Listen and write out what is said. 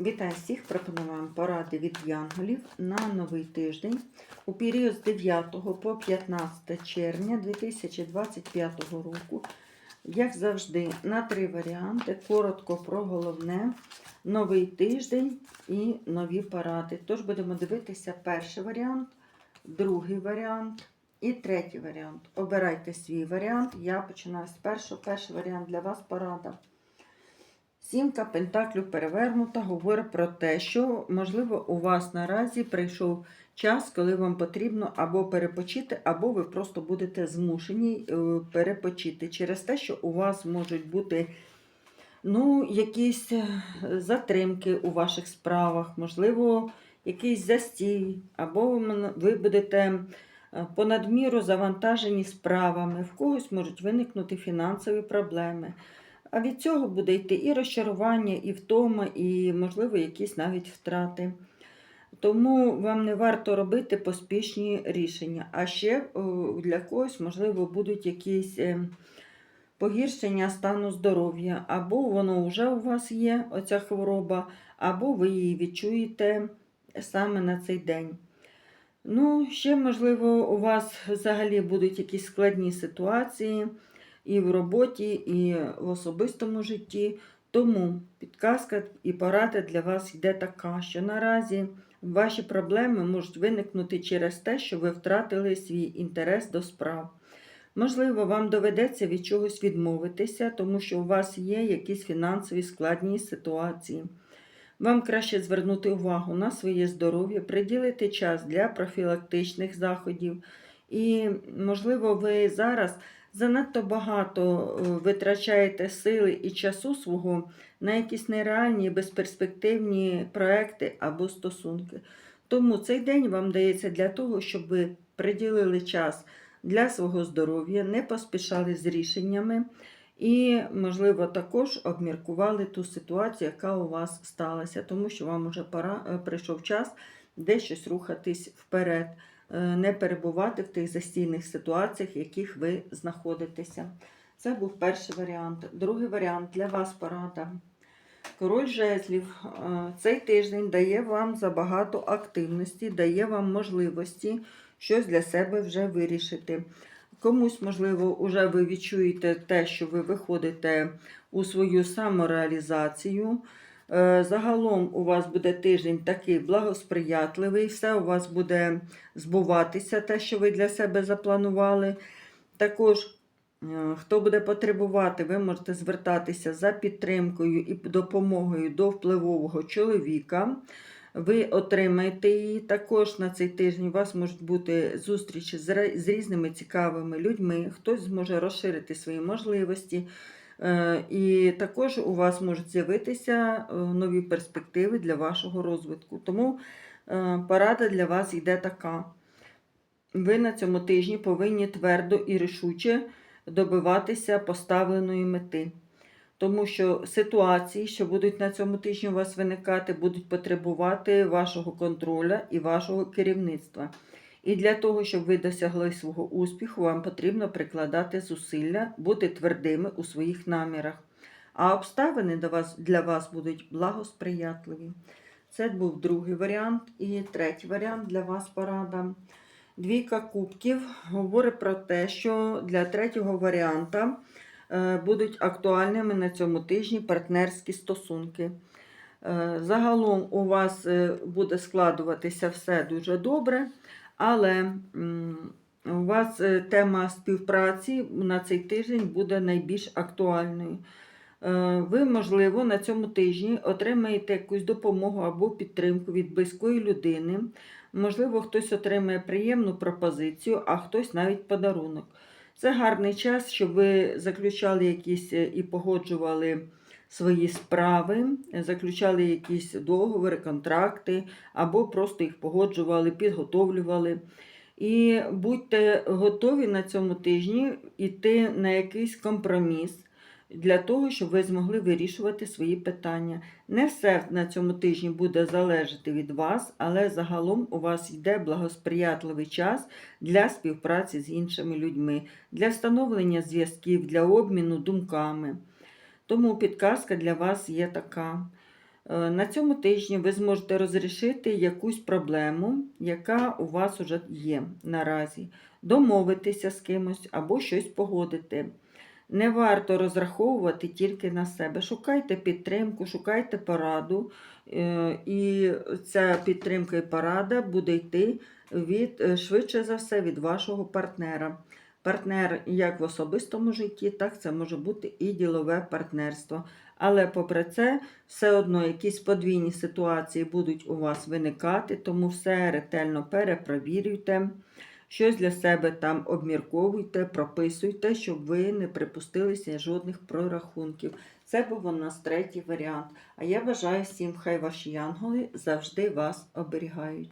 Вітаю всіх! Пропонуємо поради від янголів на новий тиждень у період з 9 по 15 червня 2025 року. Як завжди, на три варіанти. Коротко про головне, новий тиждень і нові поради. Тож будемо дивитися перший варіант, другий варіант і третій варіант. Обирайте свій варіант. Я починаю з першого. Перший варіант для вас порада. Сімка Пентаклів перевернута говорить про те, що, можливо, у вас наразі прийшов час, коли вам потрібно або перепочити, або ви просто будете змушені е, перепочити через те, що у вас можуть бути ну, якісь е, затримки у ваших справах, можливо, якийсь застій, або ви будете е, понадміру завантажені справами, в когось можуть виникнути фінансові проблеми. А від цього буде йти і розчарування, і втома, і, можливо, якісь навіть втрати. Тому вам не варто робити поспішні рішення. А ще для когось, можливо, будуть якісь е, погіршення стану здоров'я, або воно вже у вас є, оця хвороба, або ви її відчуєте саме на цей день. Ну, ще, можливо, у вас взагалі будуть якісь складні ситуації і в роботі, і в особистому житті. Тому підказка і порада для вас йде така, що наразі ваші проблеми можуть виникнути через те, що ви втратили свій інтерес до справ. Можливо, вам доведеться від чогось відмовитися, тому що у вас є якісь фінансові складні ситуації. Вам краще звернути увагу на своє здоров'я, приділити час для профілактичних заходів. І, можливо, ви зараз занадто багато е, витрачаєте сили і часу свого на якісь нереальні, безперспективні проекти або стосунки. Тому цей день вам дається для того, щоб ви приділили час для свого здоров'я, не поспішали з рішеннями. І, можливо, також обміркували ту ситуацію, яка у вас сталася, тому що вам уже пора, е, прийшов час десь щось рухатись вперед, не перебувати в тих застійних ситуаціях, в яких ви знаходитеся. Це був перший варіант. Другий варіант для вас порада. Король жезлів е, цей тиждень дає вам забагато активності, дає вам можливості щось для себе вже вирішити. Комусь, можливо, вже ви відчуєте те, що ви виходите у свою самореалізацію. Е, Загалом у вас буде тиждень такий благосприятливий, все у вас буде збуватися, те, що ви для себе запланували. Також, е, хто буде потребувати, ви можете звертатися за підтримкою і допомогою до впливового чоловіка. Ви отримаєте її. Також на цей тиждень у вас можуть бути зустрічі з різними цікавими людьми. Хтось зможе розширити свої можливості. Е, І також у вас можуть з'явитися е, нові перспективи для вашого розвитку. Тому е, порада для вас йде така. Ви на цьому тижні повинні твердо і рішуче добиватися поставленої мети. Тому що ситуації, що будуть на цьому тижні у вас виникати, будуть потребувати вашого контроля і вашого керівництва. І для того, щоб ви досягли свого успіху, вам потрібно прикладати зусилля, бути твердими у своїх намірах. А обставини для вас будуть благосприятливі. Це був другий варіант. І третій варіант для вас порада. Двійка кубків говорить про те, що для третього варіанта е, будуть актуальними на цьому тижні партнерські стосунки. Е, Загалом у вас е, буде складуватися все дуже добре, але у вас е, тема співпраці на цей тиждень буде найбільш актуальною. Е, Ви, можливо, на цьому тижні отримаєте якусь допомогу або підтримку від близької людини. Можливо, хтось отримає приємну пропозицію, а хтось навіть подарунок. Це гарний час, щоб ви заключали якісь е, і погоджували свої справи, заключали якісь договори, контракти, або просто їх погоджували, підготовлювали. І будьте готові на цьому тижні йти на якийсь компроміс для того, щоб ви змогли вирішувати свої питання. Не все на цьому тижні буде залежати від вас, але загалом у вас йде благосприятливий час для співпраці з іншими людьми, для встановлення зв'язків, для обміну думками. Тому підказка для вас є така. Е, На цьому тижні ви зможете розрішити якусь проблему, яка у вас вже є наразі, домовитися з кимось або щось погодити. Не варто розраховувати тільки на себе. Шукайте підтримку, шукайте пораду, е, і ця підтримка і порада буде йти від, е, швидше за все від вашого партнера. Партнер як в особистому житті, так це може бути і ділове партнерство. Але попри це, все одно якісь подвійні ситуації будуть у вас виникати, тому все ретельно перепровірюйте. Щось для себе там обмірковуйте, прописуйте, щоб ви не припустилися жодних прорахунків. Це був у нас третій варіант. А я бажаю всім, хай ваші янголи завжди вас оберігають.